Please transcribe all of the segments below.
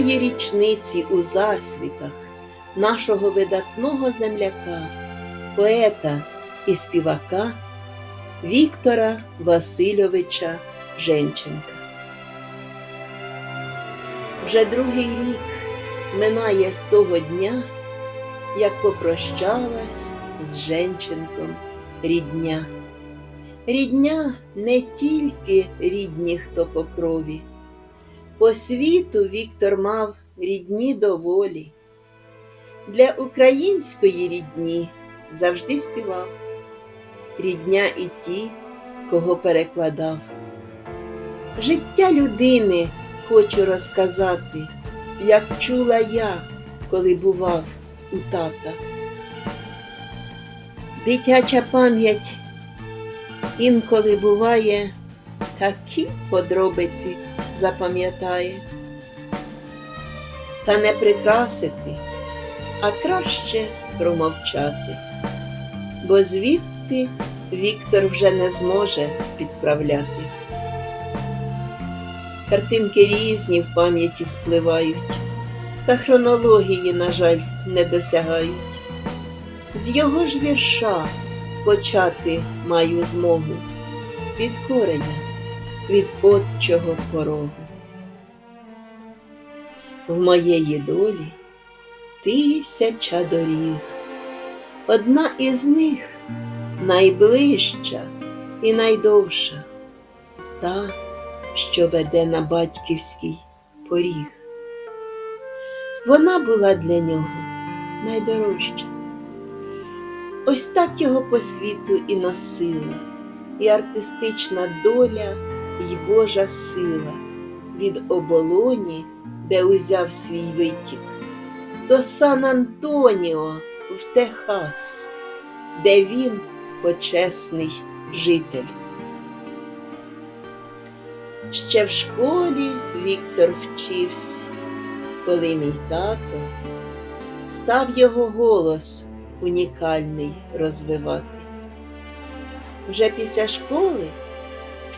до річниці у засвітах нашого видатного земляка, поета і співака Віктора Васильовича Женченка. Вже другий рік минає з того дня, як попрощалась з Женченком рідня. Рідня не тільки рідні, хто по крові. По світу Віктор мав рідні доволі. Для української рідні завжди співав. Рідня і ті, кого перекладав. Життя людини хочу розказати, як чула я, коли бував у тата. Дитяча пам'ять інколи буває, такі подробиці запам'ятає. Та не прикрасити, а краще промовчати, бо звідти Віктор вже не зможе підправляти. Картинки різні в пам'яті спливають, та хронології, на жаль, не досягають. З його ж вірша почати маю змогу від кореня, від отчого порогу. В моєї долі тисяча доріг, одна із них найближча і найдовша, та, що веде на батьківський поріг. Вона була для нього найдорожча. Ось так його по світу і носила, і артистична доля, і Божа сила від оболоні, де узяв свій витік, до Сан Антоніо в Техас, де він почесний житель. Ще в школі Віктор вчився, коли мій тато став його голос унікальний розвивати. Вже після школи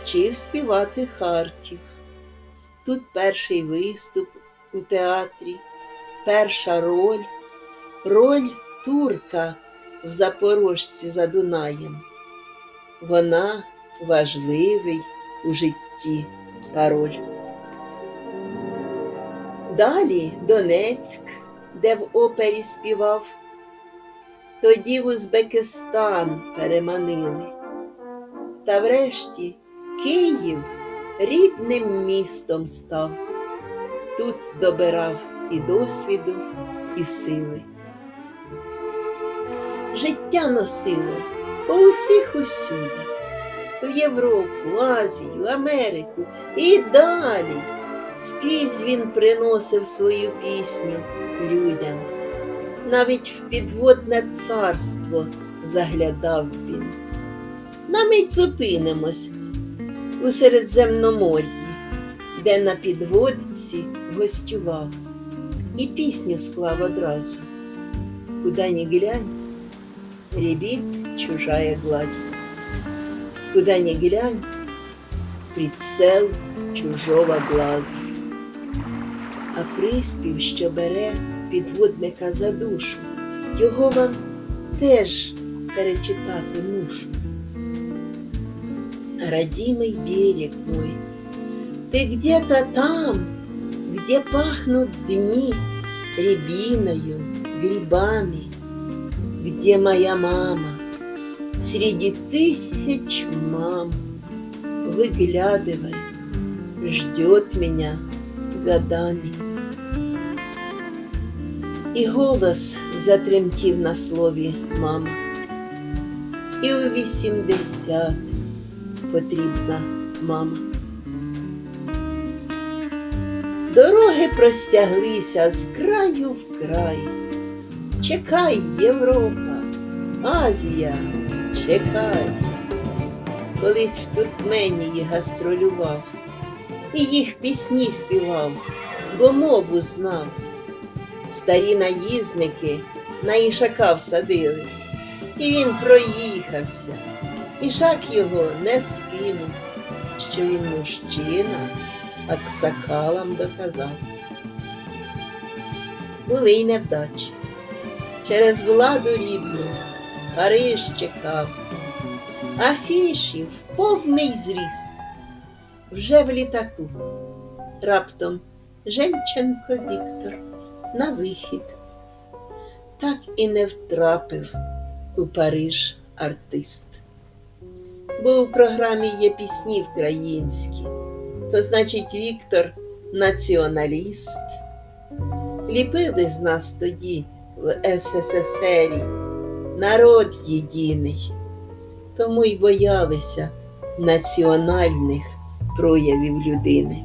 вчив співати Харків. Тут перший виступ у театрі, перша роль, роль турка в Запорожці за Дунаєм. Вона важливий у житті пароль. Далі Донецьк, де в опері співав, тоді в Узбекистан переманили. Та врешті Київ рідним містом став. Тут добирав і досвіду, і сили. Життя носило по усіх усюди, в Європу, Азію, Америку і далі. Скрізь він приносив свою пісню людям. Навіть в підводне царство заглядав він. На мить зупинимось у Середземномор'ї, де на підводці гостював, і пісню склав одразу. Куда ни глянь, рябит чужая гладь. Куда ни глянь, прицел чужого глаза. А приспів, що бере підводника за душу, його вам теж перечитати мушу. Родимый берег мой, ты где-то там, где пахнут дни рябиною, грибами, где моя мама среди тысяч мам выглядывает, ждет меня годами. І голос затремтів на слові мама. І у вісімдесят потрібна мама. Дороги простяглися з краю в край. Чекай, Європа, Азія, чекай. Колись в Туркменії гастролював, і їх пісні співав, бо мову знав. Старі наїзники на ішака всадили, і він проїхався, ішак його не скинув, що він мужчина, аксакалам доказав. були й невдачі. Через владу рідну Париж чекав, афіші в повний зріст. Вже в літаку. Раптом Женченко Віктор на вихід. Так і не втрапив у Париж артист. Бо у програмі є пісні українські, то значить Віктор націоналіст. Ліпили з нас тоді в СССРі народ єдиний, тому й боялися національних проявів людини.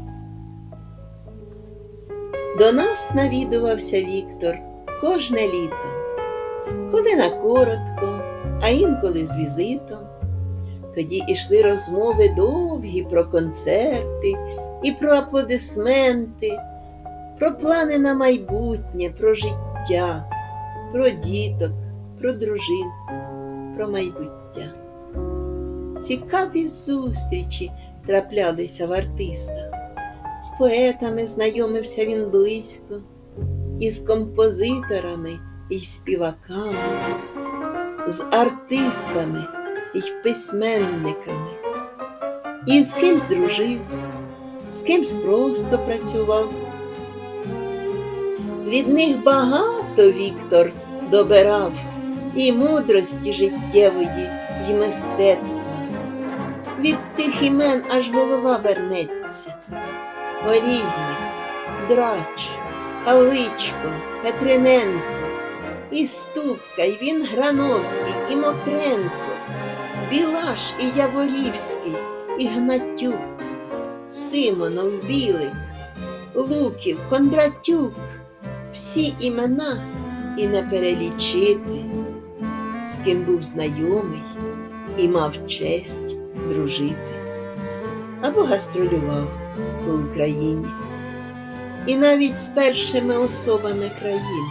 До нас навідувався Віктор кожне літо, коли на коротко, а інколи з візитом. Тоді ішли розмови довгі про концерти і про аплодисменти, про плани на майбутнє, про життя, про діток, про дружин, про майбуття. Цікаві зустрічі траплялися в артиста. З поетами знайомився він близько, із композиторами і співаками, з артистами і письменниками, і з кимсь дружив, з кимсь просто працював. Від них багато Віктор добирав і мудрості життєвої, і мистецтва. Від тих імен аж голова вернеться. Горівник, Драч, Павличко, Петриненко, і Ступка, і Вінграновський, і Мокренко, Білаш і Яворівський, і Гнатюк, Симонов, Білик, Луків, Кондратюк, всі імена і не перелічити, з ким був знайомий і мав честь дружити або гастролював по Україні і навіть з першими особами країни.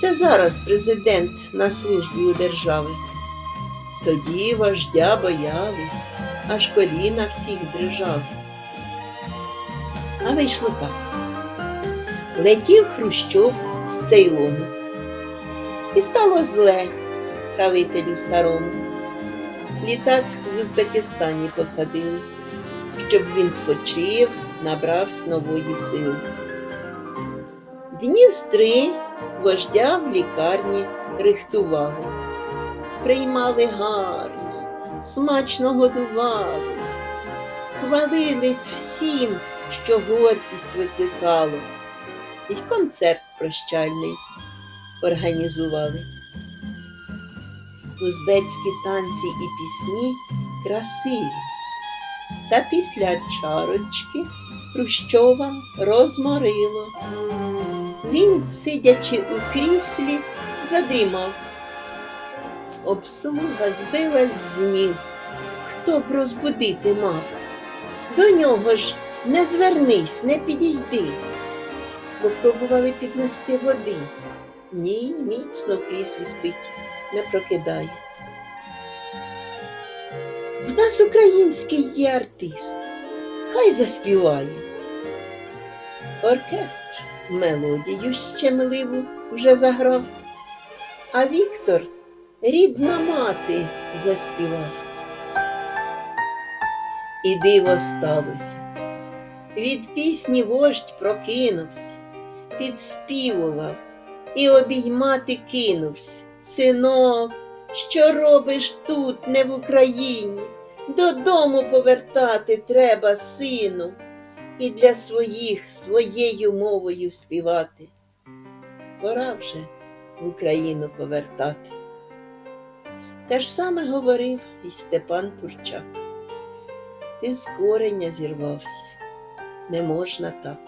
Це зараз президент на службі у держави. Тоді вождя боялись, аж коліна всіх дрижав. А вийшло так. Летів Хрущов з Цейлону. І стало зле правителю старому. Літак в Узбекистані посадили, щоб він спочив, набрався нової сили. Днів з три вождя в лікарні рихтували, приймали гарно, смачно годували, хвалились всім, що гордість викликало, і концерт прощальний організували. Узбецькі танці і пісні красиві, та після чарочки Хрущова розморило. Він, сидячи у кріслі, задрімав. Обслуга збилась з ніг, хто б розбудити мав. До нього ж не звернись, не підійди. Попробували піднести води. Ні, міцно в кріслі спить, не прокидає. В нас український є артист, хай заспіває. Оркестр мелодію щемливу вже заграв, а Віктор рідна мати заспівав. І диво сталося. Від пісні вождь прокинувся, підспівував і обіймати кинувся. Синок, що робиш тут, не в Україні? Додому повертати треба, сину і для своїх своєю мовою співати. Пора вже в Україну повертати. Те ж саме говорив і Степан Турчак. Ти з кореня зірвався, не можна так.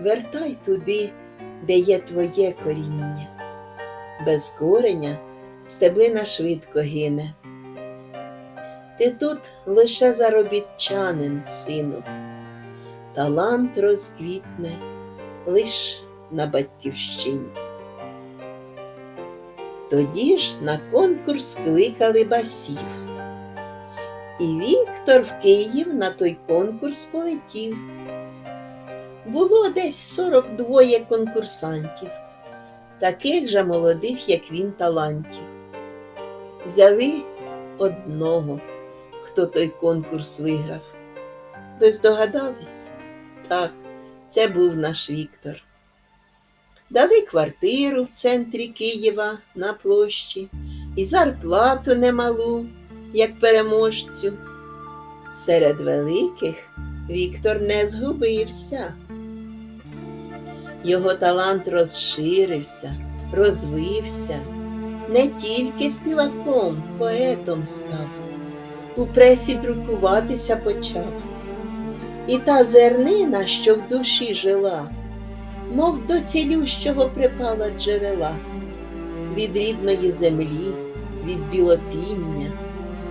Вертай туди, де є твоє коріння. Без кореня стеблина швидко гине. Ти тут лише заробітчанин, сину талант розквітне лиш на батьківщині. Тоді ж на конкурс кликали басів, і Віктор в Київ на той конкурс полетів. було десь 42 конкурсантів, таких же молодих, як він, талантів. Взяли одного, хто той конкурс виграв. Ви здогадались? Так, це був наш Віктор. Дали квартиру в центрі Києва на площі і зарплату немалу, як переможцю. Серед великих Віктор не згубився. Його талант розширився, розвився, не тільки співаком, поетом став, у пресі друкуватися почав. І та зернина, що в душі жила, мов до цілющого припала джерела, від рідної землі, від білопіння,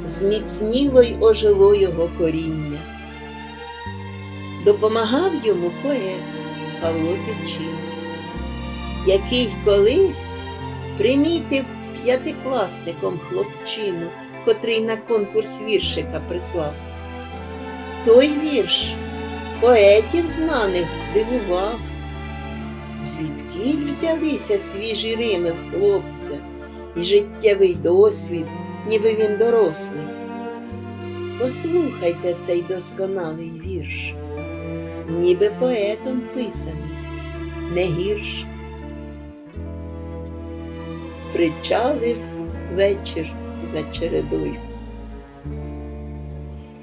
зміцніло й ожило його коріння. Допомагав йому поет Павло Печин, який колись примітив п'ятикласником хлопчину, котрий на конкурс віршика прислав. Той вірш поетів знаних здивував, звідки взялися свіжі рими хлопця і життєвий досвід, ніби він дорослий. Послухайте цей досконалий вірш, ніби поетом писаний, не гірш. Причалив вечір за чередою.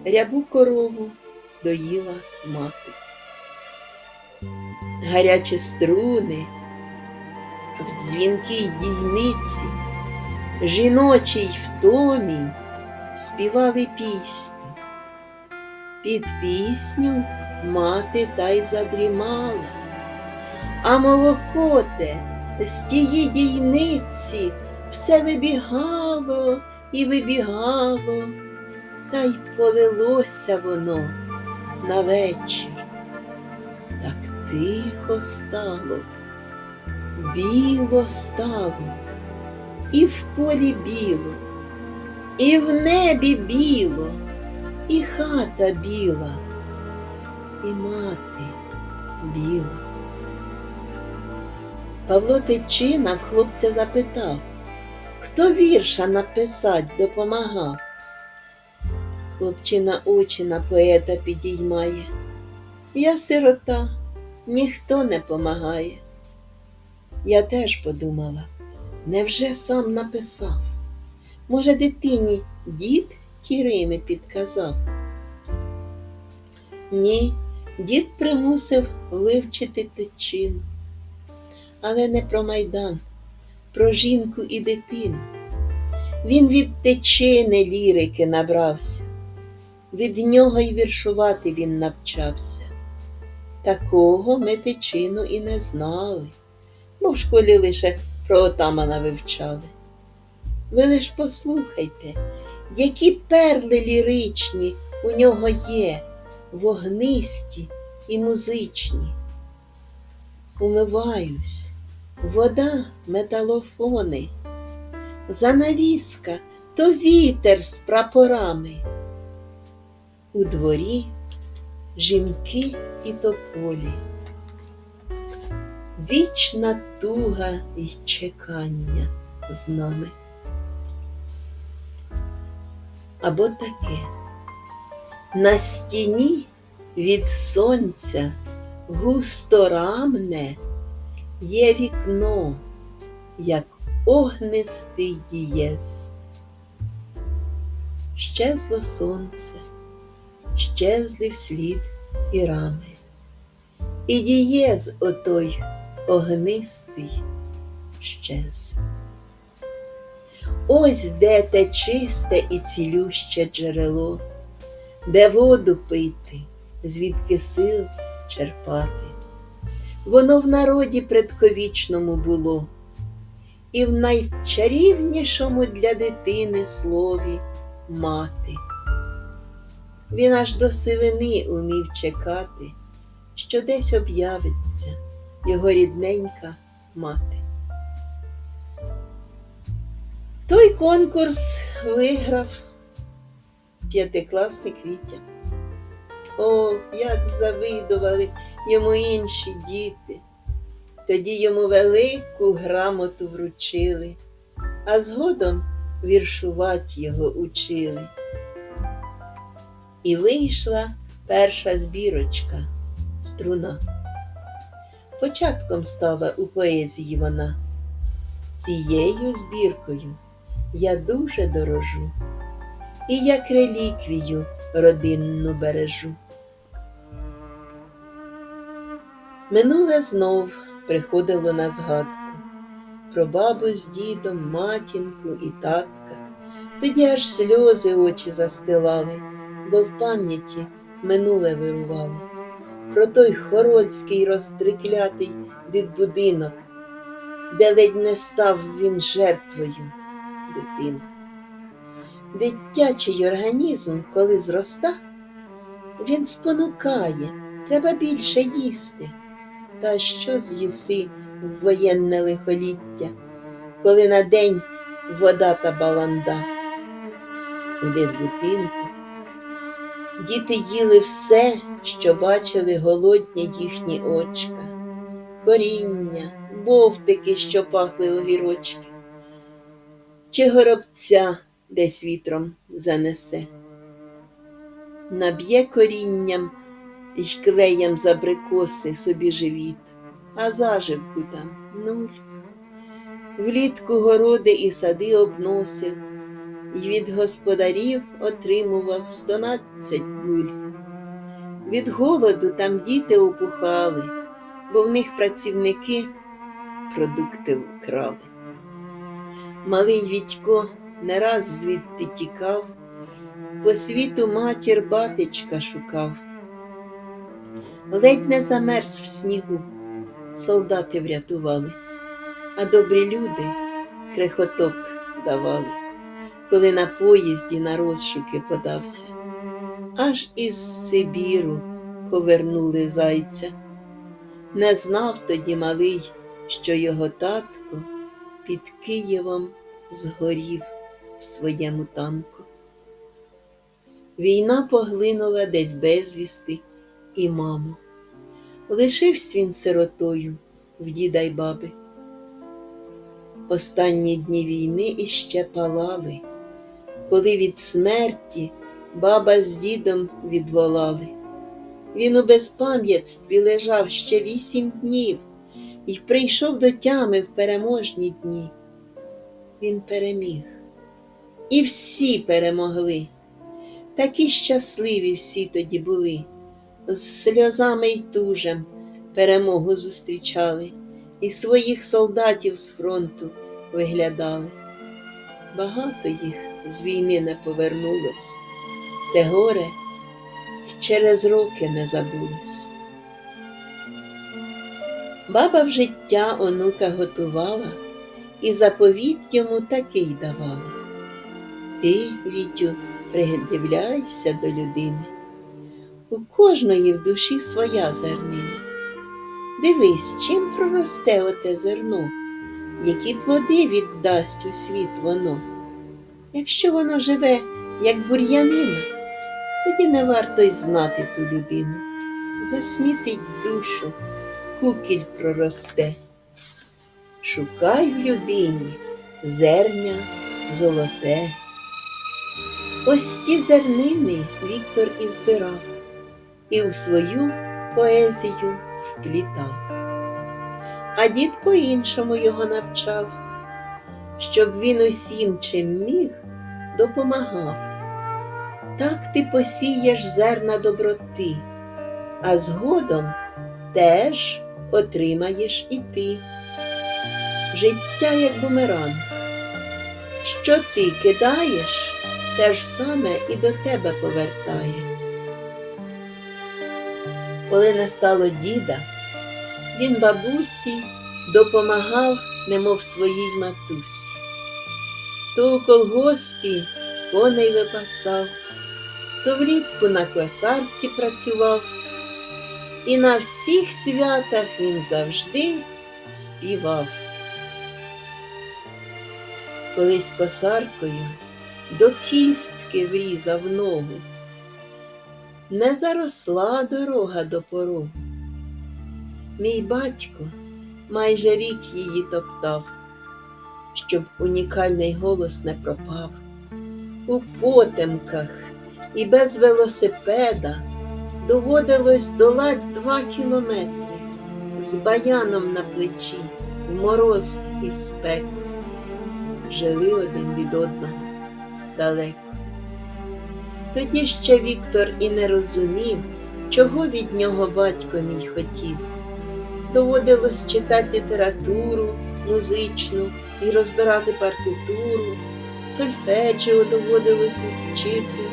Рябу корову доїла мати. Гарячі струни в дзвінкій дійниці, жіночій втомі співали пісню. Під пісню мати та й задрімала, а молоко те з тієї дійниці все вибігало і вибігало та й полилося воно на вечір. Тихо стало, біло стало, і в полі біло, і в небі біло, і хата біла, і мати біла. Павло Тичина в хлопця запитав, хто вірша написать допомагав. Хлопчина очі на поета підіймає. Я сирота, ніхто не помагає. Я теж подумала, невже сам написав? Може, дитині дід ті рими підказав? Ні, дід примусив вивчити тичину. Але не про майдан, про жінку і дитину. Він від течини лірики набрався від нього й віршувати він навчався. Такого ми тичину і не знали, бо в школі лише про отамана вивчали. Ви лиш послухайте, які перли ліричні у нього є, вогнисті і музичні. Умиваюсь, вода металофони, занавіска то вітер з прапорами. У дворі жінки і тополі, вічна туга й чекання з нами. Або таке на стіні від сонця густо рамне є вікно, як огнистий дієз. Щезло сонце щезли вслід і рами. І дієз отой огнистий щез. Ось де те чисте і цілюще джерело, де воду пити, звідки сил черпати. Воно в народі предковічному було, і в найчарівнішому для дитини слові мати. Він аж до сивини умів чекати, що десь об'явиться його рідненька мати. Той конкурс виграв п'ятикласник Вітя. ох, як завидували йому інші діти. Тоді йому велику грамоту вручили, а згодом віршувати його учили. І вийшла перша збірочка струна. Початком стала у поезії вона. Цією збіркою я дуже дорожу і як реліквію родинну бережу. Минуле знов приходило на згадку про бабу з дідом, матінку і татка. Тоді аж сльози очі застилали, бо в пам'яті минуле вирувало. Про той хорольський розтриклятий дитбудинок, де ледь не став він жертвою дитини. Дитячий організм, коли зроста, він спонукає, треба більше їсти. Та що з'їси в воєнне лихоліття, коли на день вода та баланда. У дитбудинку діти їли все, що бачили голодні їхні очка, коріння, бовтики, що пахли огірочки, чи горобця десь вітром занесе. Наб'є корінням й клеєм з абрикоси собі живіт, а заживку там нуль. Влітку городи і сади обносив, й від господарів отримував стонадцять буль. Від голоду там діти опухали, бо в них працівники продукти вкрали. Малий Вітько не раз звідти тікав, по світу матір батечка шукав. Ледь не замерз в снігу, солдати врятували, а добрі люди крехоток давали, коли на поїзді на розшуки подався. Аж із Сибіру повернули зайця. Не знав тоді малий, що його татко під Києвом згорів в своєму танку. Війна поглинула десь безвісти і маму. Лишився він сиротою в діда й баби. Останні дні війни іще палали, коли від смерті баба з дідом відволали. Він у безпам'ятстві лежав ще вісім днів і прийшов до тями в переможні дні. Він переміг, і всі перемогли. Такі щасливі всі тоді були, з сльозами й тужем перемогу зустрічали, і своїх солдатів з фронту виглядали. Багато їх з війни не повернулось, те горе й через роки не забулось. Баба в життя онука готувала і заповіт йому такий давала. Ти, Вітю, придивляйся до людини. У кожної в душі своя зернина. Дивись, чим проросте оте зерно, які плоди віддасть у світ воно. Якщо воно живе, як бур'янина, тоді не варто й знати ту людину. Засмітить душу, кукіль проросте. Шукай в людині зерня золоте. Ось ті зернини Віктор і збирав, і у свою поезію вплітав. А дід по-іншому його навчав, щоб він усім, чим міг, допомагав. Так ти посієш зерна доброти, а згодом теж отримаєш і ти. Життя як бумеранг. Що ти кидаєш, те ж саме і до тебе повертає. Коли не стало діда, він бабусі допомагав, немов своїй матусі. То у колгоспі коней випасав, то влітку на косарці працював, і на всіх святах він завжди співав. Колись косаркою до кістки врізав ногу. не заросла дорога до порогу. Мій батько майже рік її топтав, щоб унікальний голос не пропав. У потемках і без велосипеда доводилось долать два кілометри з баяном на плечі, в мороз і спеку. Жили один від одного далеко. Тоді ще Віктор і не розумів, чого від нього батько мій хотів. Доводилось читати літературу музичну і розбирати партитуру, сольфеджіо доводилось вчити.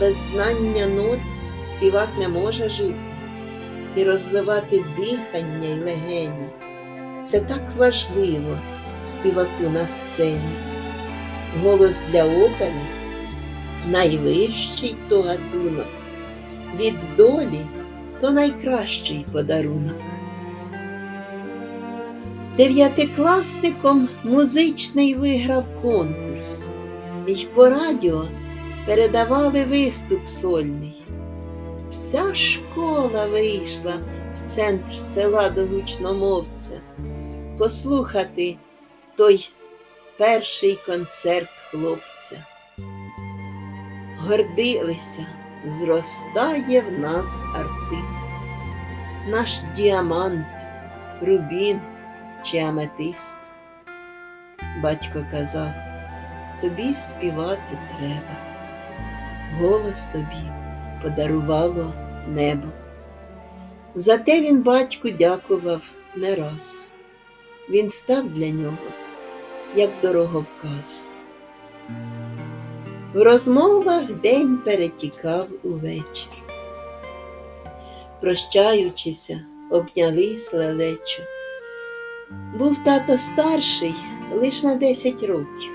Без знання нот співак не може жити і розвивати дихання й легені. Це так важливо співаку на сцені. Голос для опери найвищий то гатунок, від долі то найкращий подарунок. Дев'ятикласником музичний виграв конкурс, і по радіо передавали виступ сольний. Вся школа вийшла в центр села до гучномовця послухати той перший концерт хлопця. Гордилися, зростає в нас артист, наш діамант, рубін чи аметист. Батько казав, тобі співати треба, голос тобі подарувало небо. Зате він батьку дякував не раз. Він став для нього, як дороговказ. В розмовах день перетікав у вечір. Прощаючися, обнялись лелечо. Був тато старший лиш на десять років,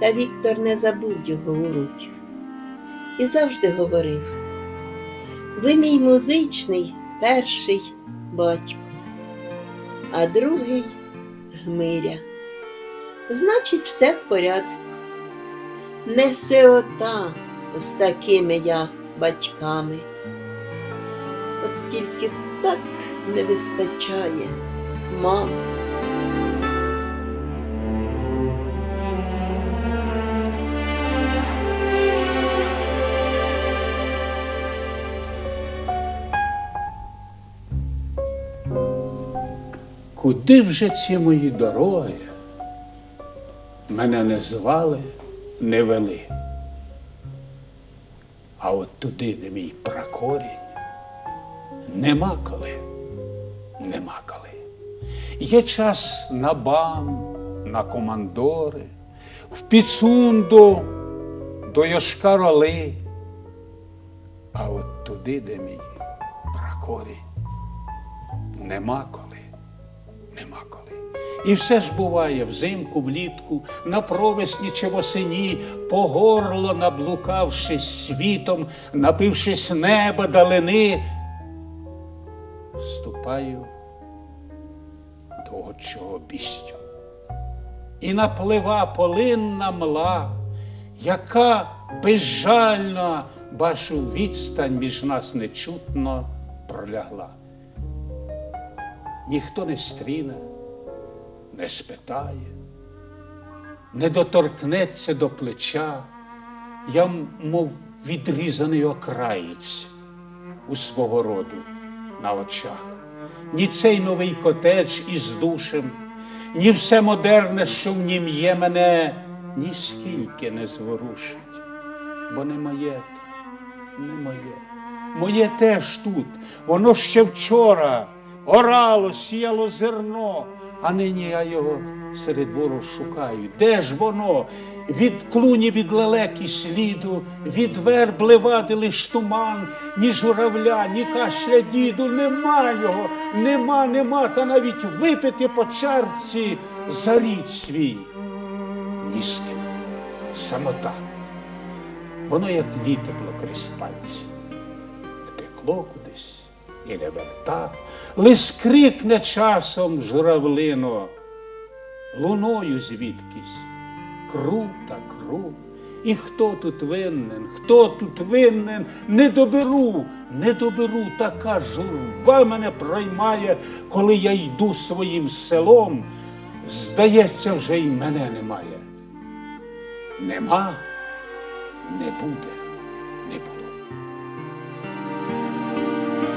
та Віктор не забув його уроків і завжди говорив: Ви мій музичний перший батько, а другий гмиря. Значить, все в порядку. Не сирота з такими я батьками. От тільки так не вистачає мами. Куди вже ці мої дороги? Мене не звали, не вели. А от туди, де мій пракорінь, нема коли, нема коли. Є час на бам, на командори, в підсунду до Йошкар-Оли. А от туди, де мій пракорінь, нема коли нема коли. І все ж буває взимку, влітку, на провесні чи восені, по горло наблукавшись світом, напившись неба далини, ступаю до бістю. І наплива полинна мла, яка безжально бачу відстань між нас нечутно пролягла ніхто не стріне, не спитає, не доторкнеться до плеча, я, мов відрізаний окраєць у свого роду на очах. Ні цей новий котедж із душем, ні все модерне, що в нім є, мене ніскільки не зворушить, бо не моє не моє. Моє теж тут, воно ще вчора орало, сіяло зерно, а нині я його серед бору шукаю. Де ж воно? Від клуні від лелеки сліду, від верб левади лиш туман, ні журавля, ні кашля діду, нема його, нема, нема, та навіть випити по чарці за рід свій. Ні самота. Воно як літепло крізь пальці, втекло кудись і не верта, лиш крикне часом журавлино, луною звідкись, кру та кру, І хто тут винен? Хто тут винен? Не доберу, не доберу. Така журба мене проймає, коли я йду своїм селом. Здається, вже й мене немає. Нема, не буде.